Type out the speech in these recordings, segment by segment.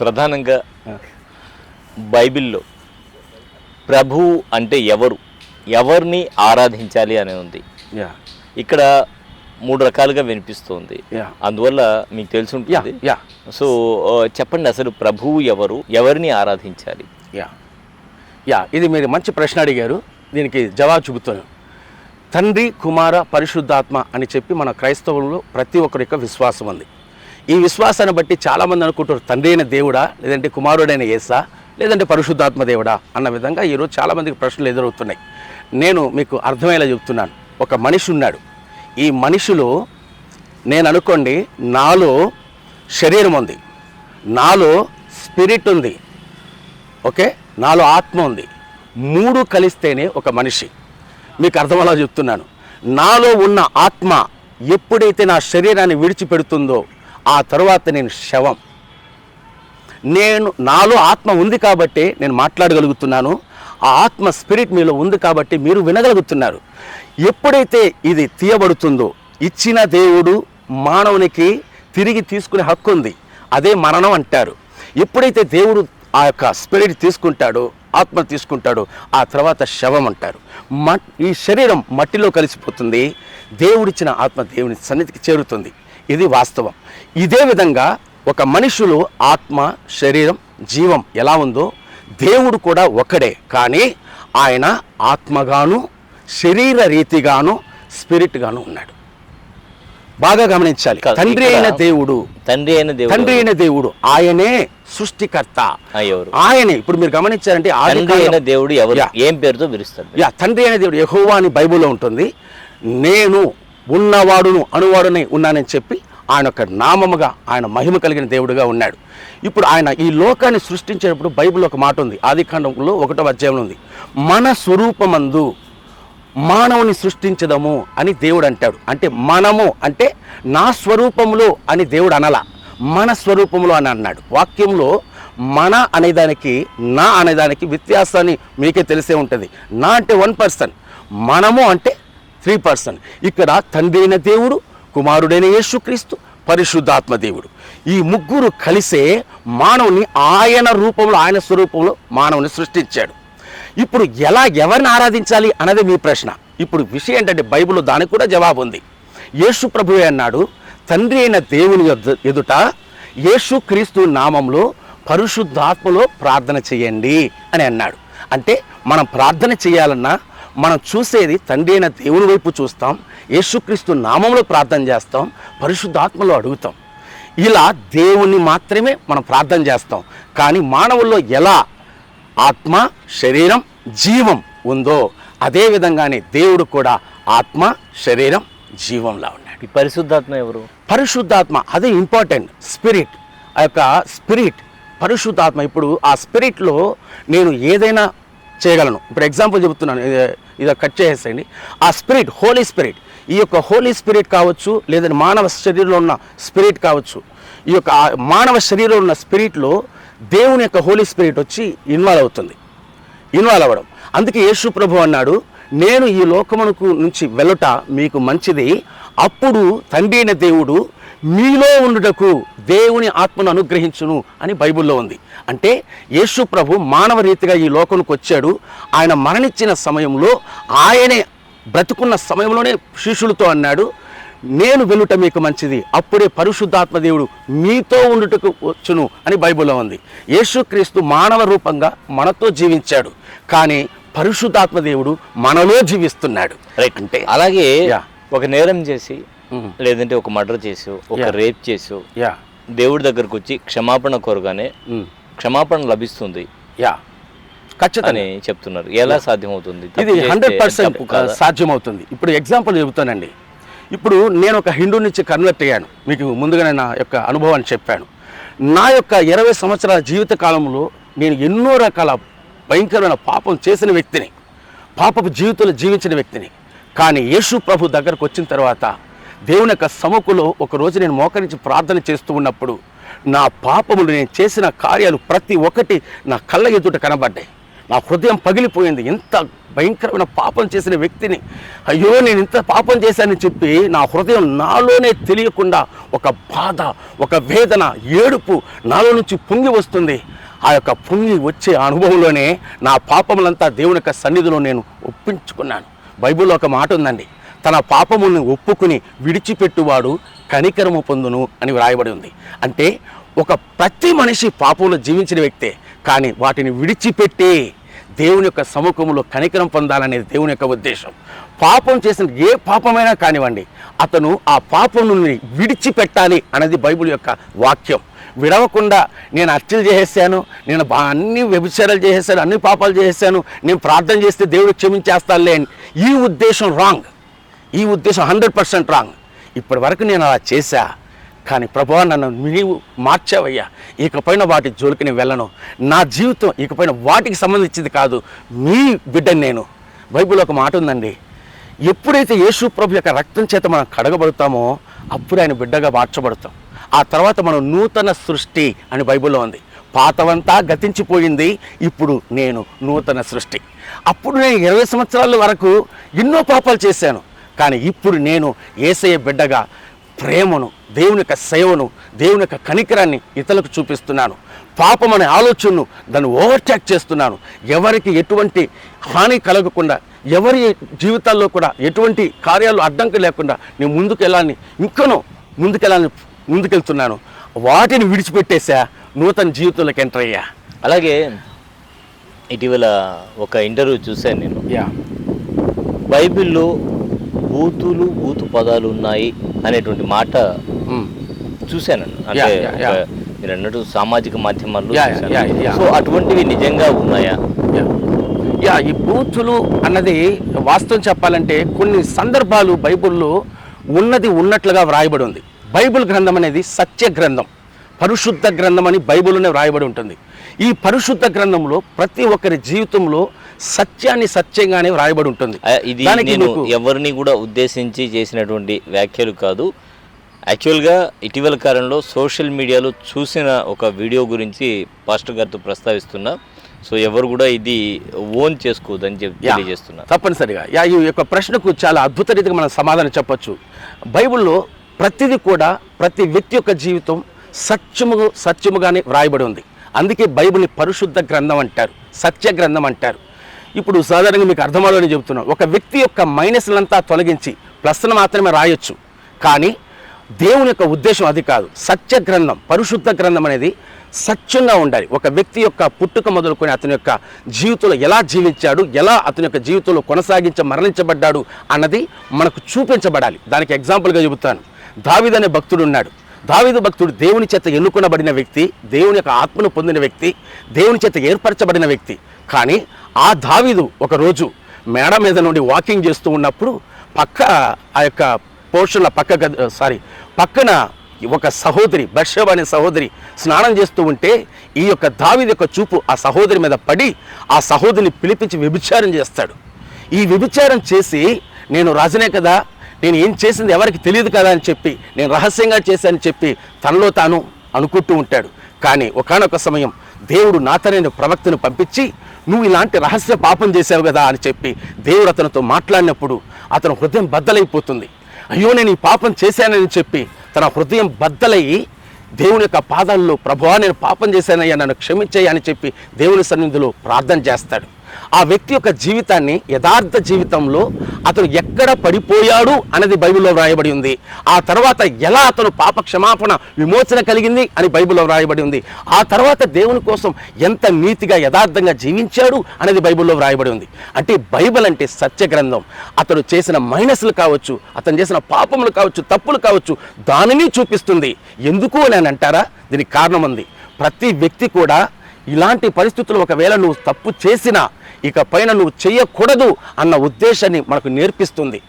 ప్రధానంగా బైబిల్లో ప్రభు అంటే ఎవరు? ఎవరిని ఆరాధించాలి అని ఉంది. యా. ఇక్కడ మూడు రకాలుగా వినిపిస్తుంది. యా. అందువల్ల మీకు తెలిసి యా ఉంటుంది యా. సో చెప్పండి అసలు ప్రభువు ఎవరు? ఎవరిని ఆరాధించాలి? యా. యా ఇది మీరు మంచి ప్రశ్న అడిగారు. దీనికి జవాబు చూపుతాను. తండ్రి కుమార పరిశుద్ధాత్మ అని చెప్పి మన క్రైస్తవుల్లో ప్రతి ఒక్కరి యొక్క విశ్వాసం ఉంది. ఈ విశ్వాసాన్ని బట్టి చాలామంది అనుకుంటారు తండ్రి అయిన దేవుడా లేదంటే కుమారుడైన యేసా లేదంటే పరిశుద్ధాత్మ దేవుడా అన్న విధంగా ఈరోజు చాలామందికి ప్రశ్నలు ఎదురవుతున్నాయి. నేను మీకు అర్థమయ్యేలా చెప్తున్నాను. ఒక మనిషి ఉన్నాడు. ఈ మనిషిలో నేను అనుకోండి నాలో శరీరం ఉంది. నాలో స్పిరిట్ ఉంది. ఓకే? నాలో ఆత్మ ఉంది. మూడు కలిస్తేనే ఒక మనిషి. మీకు అర్థమలా చెప్తున్నాను. నాలో ఉన్న ఆత్మ ఎప్పుడైతే నా శరీరాన్ని విడిచిపెడుతుందో ఆ తరువాత నేను శవం. నేను నాలో ఆత్మ ఉంది కాబట్టి నేను మాట్లాడగలుగుతున్నాను. ఆ ఆత్మ స్పిరిట్ మీలో ఉంది కాబట్టి మీరు వినగలుగుతున్నారు. ఎప్పుడైతే ఇది తీయబడుతుందో ఇచ్చిన దేవుడు మానవునికి తిరిగి తీసుకునే హక్కు ఉంది. అదే మరణం అంటారు. ఎప్పుడైతే దేవుడు ఆ యొక్క స్పిరిట్ తీసుకుంటాడో ఆత్మ తీసుకుంటాడో ఆ తర్వాత శవం అంటారు. మ ఈ శరీరం మట్టిలో కలిసిపోతుంది. దేవుడిచ్చిన ఆత్మ దేవుని సన్నిధికి చేరుతుంది. ఇది వాస్తవం. ఇదే విధంగా ఒక మనిషిలో ఆత్మ శరీరం జీవం ఎలా ఉందో దేవుడు కూడా ఒకడే కానీ ఆయన ఆత్మగాను శరీర రీతిగాను స్పిరిట్గాను ఉన్నాడు. బాగా గమనించాలి. తండ్రి అయిన దేవుడు. తండ్రి అయిన దేవుడు. తండ్రి అయిన దేవుడు. ఆయనే సృష్టికర్త. ఆయనే. ఇప్పుడు మీరు గమనించారంటే తండ్రి అయిన దేవుడు ఎవరు. ఏం పేరుతో పిలుస్తారు? యా తండ్రి అయిన దేవుడు యెహోవా అని బైబిల్లో ఉంటుంది. నేను ఉన్నవాడును అనువాడుని ఉన్నానని చెప్పి ఆయన యొక్క నామముగా ఆయన మహిమ కలిగిన దేవుడుగా ఉన్నాడు. ఇప్పుడు ఆయన ఈ లోకాన్ని సృష్టించేటప్పుడు బైబిల్ ఒక మాట ఉంది. ఆది ఖండంలో ఒకటో అధ్యాయంలో ఉంది. మన స్వరూపమందు మానవుని సృష్టించదము అని దేవుడు అంటాడు. అంటే మనము అంటే నా స్వరూపంలో అని దేవుడు అనలా. మన స్వరూపంలో అని అన్నాడు. వాక్యంలో మన అనేదానికి నా అనేదానికి వ్యత్యాసాన్ని మీకే తెలిసే ఉంటుంది. నా అంటే వన్ పర్సన్. మనము అంటే త్రీ పర్సన్. ఇక్కడ తండ్రి అయిన దేవుడు కుమారుడైన యేసుక్రీస్తు పరిశుద్ధాత్మ దేవుడు. ఈ ముగ్గురు కలిసే మానవుని ఆయన రూపంలో ఆయన స్వరూపంలో మానవుని సృష్టించాడు. ఇప్పుడు ఎలా ఎవరిని ఆరాధించాలి అన్నది మీ ప్రశ్న. ఇప్పుడు విషయం ఏంటంటే బైబిల్లో దానికి కూడా జవాబు ఉంది. యేసు ప్రభువే అన్నాడు తండ్రి అయిన దేవుని ఎదుట యేసు క్రీస్తు నామంలో పరిశుద్ధాత్మలో ప్రార్థన చేయండి అని అన్నాడు. అంటే మనం ప్రార్థన చేయాలన్నా మనం చూసేది తండ్రి అయిన దేవుని వైపు చూస్తాం యేసుక్రీస్తు నామంలో ప్రార్థన చేస్తాం పరిశుద్ధాత్మలో అడుగుతాం. ఇలా దేవుణ్ణి మాత్రమే మనం ప్రార్థన చేస్తాం. కానీ మానవుల్లో ఎలా ఆత్మ శరీరం జీవం ఉందో అదే విధంగానే దేవుడు కూడా ఆత్మ శరీరం జీవంలా ఉన్నాడు. పరిశుద్ధాత్మ ఎవరు? పరిశుద్ధాత్మ అదే ఇంపార్టెంట్ స్పిరిట్ ఆ యొక్క స్పిరిట్ పరిశుద్ధాత్మ. ఇప్పుడు ఆ స్పిరిట్లో నేను ఏదైనా చేయగలను. ఇప్పుడు ఎగ్జాంపుల్ చెబుతున్నాను. ఇది- కట్ చేసేయండి. ఆ స్పిరిట్ హోలీ స్పిరిట్ ఈ యొక్క హోలీ స్పిరిట్ కావచ్చు లేదంటే మానవ శరీరంలో ఉన్న స్పిరిట్ కావచ్చు ఈ యొక్క మానవ శరీరంలో ఉన్న స్పిరిట్లో దేవుని యొక్క హోలీ స్పిరిట్ వచ్చి ఇన్వాల్వ్ అవుతుంది. ఇన్వాల్వ్ అవ్వడం. అందుకే యేసు ప్రభు అన్నాడు నేను ఈ లోకమునకు నుంచి వెళ్ళుట మీకు మంచిది. అప్పుడు తండ్రి అయిన దేవుడు మీలో ఉండుటకు దేవుని ఆత్మను అనుగ్రహించును అని బైబిల్లో ఉంది. అంటే యేసు ప్రభు మానవ రీతిగా ఈ లోకంకు వచ్చాడు. ఆయన మరణించిన సమయంలో ఆయనే బ్రతుకున్న సమయంలోనే శిష్యులతో అన్నాడు నేను వెలుట మీకు మంచిది. అప్పుడే పరిశుద్ధాత్మ దేవుడు మీతో ఉండుటకు వచ్చును అని బైబిల్లో ఉంది. యేసుక్రీస్తు మానవ రూపంగా మనతో జీవించాడు. కానీ పరిశుద్ధాత్మ దేవుడు మనలో జీవిస్తున్నాడు. రైట్ అంటే అలాగే. ఒక నేరం చేసి. లేదంటే ఒక మర్డర్ చేసి ఒక. రేప్ చేసి. యా దేవుడి దగ్గరకు వచ్చి క్షమాపణ కోరగానే ఉమ్, క్షమాపణ లభిస్తుంది. యా ఖచ్చితంగా. చెప్తున్నారు. ఎలా సాధ్యమవుతుంది? ఇది హండ్రెడ్ పర్సెంట్? సాధ్యమవుతుంది. ఇప్పుడు ఎగ్జాంపుల్ చెబుతానండి. ఇప్పుడు నేను ఒక హిందూ నుంచి కన్వర్ట్ అయ్యాను. మీకు ముందుగానే నా యొక్క అనుభవాన్ని చెప్పాను. నా యొక్క ఇరవై సంవత్సరాల జీవిత కాలంలో నేను ఎన్నో రకాల భయంకరమైన పాపం చేసిన వ్యక్తిని పాపపు జీవితంలో జీవించిన వ్యక్తిని. కానీ యేసు ప్రభు దగ్గరకు వచ్చిన తర్వాత దేవుని యొక్క సముఖంలో ఒక రోజు నేను మోకరించి ప్రార్థన చేస్తూ ఉన్నప్పుడు నా పాపములు నేను చేసిన కార్యాలు ప్రతి ఒక్కటి నా కళ్ళ ఎదుట కనబడ్డాయి. నా హృదయం పగిలిపోయింది. ఇంత భయంకరమైన పాపం చేసిన వ్యక్తిని. అయ్యో నేను ఇంత పాపం చేశానని చెప్పి నా హృదయం నాలోనే తెలియకుండా ఒక బాధ ఒక వేదన ఏడుపు నాలో నుంచి పొంగి వస్తుంది. ఆ యొక్క పొంగి వచ్చే అనుభవంలోనే నా పాపములంతా దేవుని యొక్క సన్నిధిలో నేను ఒప్పించుకున్నాను. బైబిల్లో ఒక మాట ఉందండి. తన పాపములను ఒప్పుకుని విడిచిపెట్టువాడు కనికరము పొందును అని వ్రాయబడి ఉంది. అంటే ఒక ప్రతి మనిషి పాపంలో జీవించిన వ్యక్తే కానీ వాటిని విడిచిపెట్టి దేవుని యొక్క సముఖంలో కనికరం పొందాలనేది దేవుని యొక్క ఉద్దేశం. పాపం చేసిన ఏ పాపమైనా కానివ్వండి అతను ఆ పాపం నుండి విడిచిపెట్టాలి అనేది బైబిల్ యొక్క వాక్యం. విడవకుండా నేను హత్యలు చేసేసాను నేను బా అన్ని వ్యభిచారాలు చేసేసాను అన్ని పాపాలు చేసేసాను నేను ప్రార్థన చేస్తే దేవుడు క్షమించేస్తానులే లేని ఈ ఉద్దేశం రాంగ్. ఈ ఉద్దేశం హండ్రెడ్ పర్సెంట్ రాంగ్. ఇప్పటి వరకు నేను అలా చేశా కానీ ప్రభా నన్ను నీవు మార్చావయ్యా. ఇకపైన వాటి జోలికి నేను వెళ్ళను. నా జీవితం ఇకపైన వాటికి సంబంధించింది కాదు మీ బిడ్డని నేను. బైబిల్ ఒక మాట ఉందండి. ఎప్పుడైతే యేసు ప్రభు యొక్క రక్తం చేత మనం కడగబడతామో అప్పుడు ఆయన బిడ్డగా మార్చబడతాం. ఆ తర్వాత మనం నూతన సృష్టి అని బైబిల్లో ఉంది. పాతవంతా గతించిపోయింది ఇప్పుడు నేను నూతన సృష్టి. అప్పుడు నేను ఇరవై సంవత్సరాల వరకు ఎన్నో పాపాలు చేశాను. కానీ ఇప్పుడు నేను ఏసయ్య బిడ్డగా ప్రేమను దేవుని యొక్క సేవను దేవుని యొక్క కనికరాన్ని ఇతరులకు చూపిస్తున్నాను. పాపం అనే ఆలోచనను దాన్ని ఓవర్టేక్ చేస్తున్నాను. ఎవరికి ఎటువంటి హాని కలగకుండా ఎవరి జీవితాల్లో కూడా ఎటువంటి కార్యాలు అడ్డంకి లేకుండా నేను ముందుకు వెళ్ళాలని ఇంకనూ ముందుకెళ్ళాలని ముందుకెళ్తున్నాను. వాటిని విడిచిపెట్టేసా నూతన జీవితంలోకి ఎంటర్ అయ్యా. అలాగే ఇటీవల ఒక ఇంటర్వ్యూ చూశాను నేను. యా. బైబిల్లో బూతులు బూతు పదాలు ఉన్నాయి అనేటువంటి మాట చూశాను అంటే మీరు అన్నట్టు సామాజిక మాధ్యమాల్లో. సో అటువంటివి నిజంగా ఉన్నాయా? యా. యా ఈ బూతులు అన్నది వాస్తవం చెప్పాలంటే కొన్ని సందర్భాలు బైబిల్లో ఉన్నది ఉన్నట్లుగా వ్రాయబడి ఉంది. బైబిల్ గ్రంథం అనేది సత్య గ్రంథం. పరిశుద్ధ గ్రంథం అని బైబిల్లోనే వ్రాయబడి ఉంటుంది. ఈ పరిశుద్ధ గ్రంథంలో ప్రతి ఒక్కరి జీవితంలో సత్యాన్ని సత్యంగానే వ్రాయబడి ఉంటుంది. ఇది నేను ఎవరిని కూడా ఉద్దేశించి చేసినటువంటి వ్యాఖ్యలు కాదు. యాక్చువల్గా ఇటీవల కాలంలో సోషల్ మీడియాలో చూసిన ఒక వీడియో గురించి పాస్టర్ గారితో ప్రస్తావిస్తున్నా. సో ఎవరు కూడా ఇది ఓన్ చేసుకోవద్దని చెప్పి తెలియజేస్తున్నా. తప్పనిసరిగా. యా ఈ యొక్క ప్రశ్నకు చాలా అద్భుత రీతిగా మనం సమాధానం చెప్పొచ్చు. బైబిల్లో ప్రతిదీ కూడా ప్రతి వ్యక్తి యొక్క జీవితం సత్యము సత్యముగానే వ్రాయబడి ఉంది. అందుకే బైబిల్ని పరిశుద్ధ గ్రంథం అంటారు సత్య గ్రంథం అంటారు. ఇప్పుడు సాధారణంగా మీకు అర్థమవులని చెబుతున్నాను ఒక వ్యక్తి యొక్క మైనస్లంతా తొలగించి ప్లస్ను మాత్రమే రాయొచ్చు. కానీ దేవుని యొక్క ఉద్దేశం అది కాదు. సత్య గ్రంథం పరిశుద్ధ గ్రంథం అనేది సత్యంగా ఉండాలి. ఒక వ్యక్తి యొక్క పుట్టుక మొదలుకొని అతని యొక్క జీవితంలో ఎలా జీవించాడు ఎలా అతని యొక్క జీవితంలో కొనసాగించ మరణించబడ్డాడు అన్నది మనకు చూపించబడాలి. దానికి ఎగ్జాంపుల్గా చెబుతాను. దావిద్ అనే భక్తుడు ఉన్నాడు. దావిదు భక్తుడు దేవుని చేత ఎన్నుకొనబడిన వ్యక్తి దేవుని యొక్క ఆత్మను పొందిన వ్యక్తి దేవుని చేత ఏర్పరచబడిన వ్యక్తి. కానీ ఆ దావీదు ఒకరోజు మేడ మీద నుండి వాకింగ్ చేస్తూ ఉన్నప్పుడు పక్క ఆ యొక్క పోర్షన్ల పక్క సారీ పక్కన ఒక సహోదరి బర్షబ అనే సహోదరి స్నానం చేస్తూ ఉంటే ఈ యొక్క దావిది యొక్క చూపు ఆ సహోదరి మీద పడి ఆ సహోదరిని పిలిపించి వ్యభిచారం చేస్తాడు. ఈ వ్యభిచారం చేసి నేను రాజునే కదా నేను ఏం చేసింది ఎవరికి తెలియదు కదా అని చెప్పి నేను రహస్యంగా చేశానని చెప్పి తనలో తాను అనుకుంటూ ఉంటాడు. కానీ ఒకానొక సమయం దేవుడు నాతనైన ప్రవక్తను పంపించి నువ్వు ఇలాంటి రహస్య పాపం చేశావు కదా అని చెప్పి దేవుడు అతనితో మాట్లాడినప్పుడు అతను హృదయం బద్దలైపోతుంది. అయ్యో నేను ఈ పాపం చేశానని చెప్పి తన హృదయం బద్దలయ్యి దేవుని యొక్క పాదాల్లో ప్రభువా నేను పాపం చేశానయ్యా నన్ను క్షమించయ్యా అని చెప్పి దేవుని సన్నిధిలో ప్రార్థన చేస్తాడు. ఆ వ్యక్తి యొక్క జీవితాన్ని యథార్థ జీవితంలో అతను ఎక్కడ పడిపోయాడు అనేది బైబిల్లో వ్రాయబడి ఉంది. ఆ తర్వాత ఎలా అతను పాప క్షమాపణ విమోచన కలిగింది అని బైబిల్లో వ్రాయబడి ఉంది. ఆ తర్వాత దేవుని కోసం ఎంత నీతిగా యథార్థంగా జీవించాడు అనేది బైబిల్లో వ్రాయబడి ఉంది. అంటే బైబిల్ అంటే సత్య గ్రంథం అతను చేసిన మైనస్లు కావచ్చు అతను చేసిన పాపములు కావచ్చు తప్పులు కావచ్చు దానిని చూపిస్తుంది. ఎందుకు అని అంటారా? దీనికి కారణం ఉంది. ప్రతి వ్యక్తి కూడా ఇలాంటి పరిస్థితులు ఒకవేళ నువ్వు తప్పు చేసినా ఇక పైన నువ్వు చేయకూడదు అన్న ఉద్దేశాన్ని మనకు నేర్పిస్తుంది.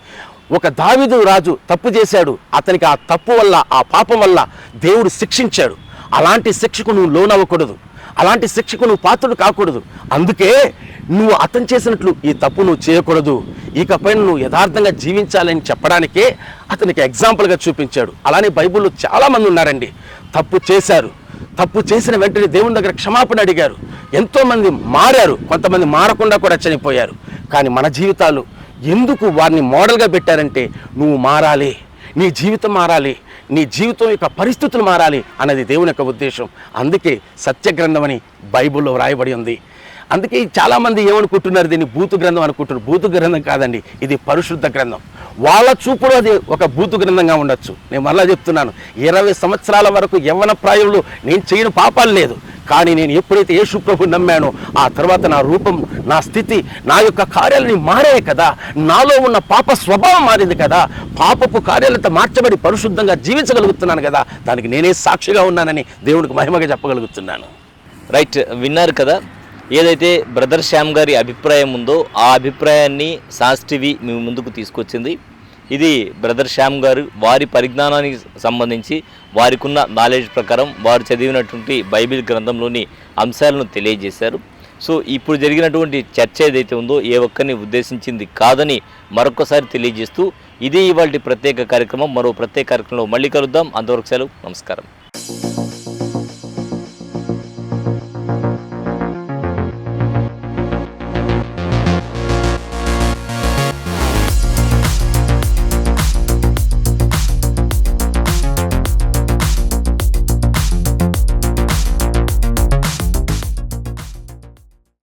ఒక దావిదు రాజు తప్పు చేశాడు. అతనికి ఆ తప్పు వల్ల ఆ పాపం వల్ల దేవుడు శిక్షించాడు. అలాంటి శిక్షకు నువ్వు లోనవ్వకూడదు. అలాంటి శిక్షకు నువ్వు పాత్రుడు కాకూడదు. అందుకే నువ్వు అతను చేసినట్లు ఈ తప్పు నువ్వు చేయకూడదు. ఇకపైన నువ్వు యథార్థంగా జీవించాలని చెప్పడానికే అతనికి ఎగ్జాంపుల్గా చూపించాడు. అలానే బైబిల్లో చాలామంది ఉన్నారండి. తప్పు చేశారు. తప్పు చేసిన వెంటనే దేవుని దగ్గర క్షమాపణ అడిగారు. ఎంతోమంది మారారు కొంతమంది మారకుండా కూడా చనిపోయారు. కానీ మన జీవితాలు ఎందుకు వారిని మోడల్గా పెట్టారంటే నువ్వు మారాలి నీ జీవితం మారాలి నీ జీవితం యొక్క పరిస్థితులు మారాలి అన్నది దేవుని యొక్క ఉద్దేశం. అందుకే సత్య గ్రంథం అని బైబిల్లో వ్రాయబడి ఉంది. అందుకే చాలామంది ఏమనుకుంటున్నారు దీన్ని బూతు గ్రంథం అనుకుంటున్నారు. బూతు గ్రంథం కాదండి ఇది పరిశుద్ధ గ్రంథం. వాళ్ళ చూపులో అది ఒక బూతు గ్రంథంగా ఉండొచ్చు. నేను మళ్ళా చెప్తున్నాను ఇరవై సంవత్సరాల వరకు యవ్వన ప్రాయంలో నేను చేయని పాపాలు లేదు. కానీ నేను ఎప్పుడైతే యేసు ప్రభు నమ్మానో ఆ తర్వాత నా రూపం నా స్థితి నా యొక్క కార్యాలని మారాయి కదా. నాలో ఉన్న పాప స్వభావం మారింది కదా. పాపపు కార్యాలతో మార్చబడి పరిశుద్ధంగా జీవించగలుగుతున్నాను కదా. దానికి నేనే సాక్షిగా ఉన్నానని దేవునికి మహిమగా చెప్పగలుగుతున్నాను. రైట్ విన్నారు కదా. ఏదైతే బ్రదర్ శ్యామ్ గారి అభిప్రాయం ఉందో ఆ అభిప్రాయాన్ని సాస్ టీవీ మీ ముందుకు తీసుకొచ్చింది. ఇది బ్రదర్ శ్యామ్ గారు వారి పరిజ్ఞానానికి సంబంధించి వారికున్న నాలెడ్జ్ ప్రకారం వారు చదివినటువంటి బైబిల్ గ్రంథంలోని అంశాలను తెలియజేశారు. సో ఇప్పుడు జరిగినటువంటి చర్చ ఏదైతే ఉందో ఏ ఒక్కరిని ఉద్దేశించింది కాదని మరొకసారి తెలియజేస్తూ ఇదే ఇవాళ ప్రత్యేక కార్యక్రమం. మరో ప్రత్యేక కార్యక్రమంలో మళ్ళీ కలుద్దాం. అంతవరకు సెలవు. నమస్కారం.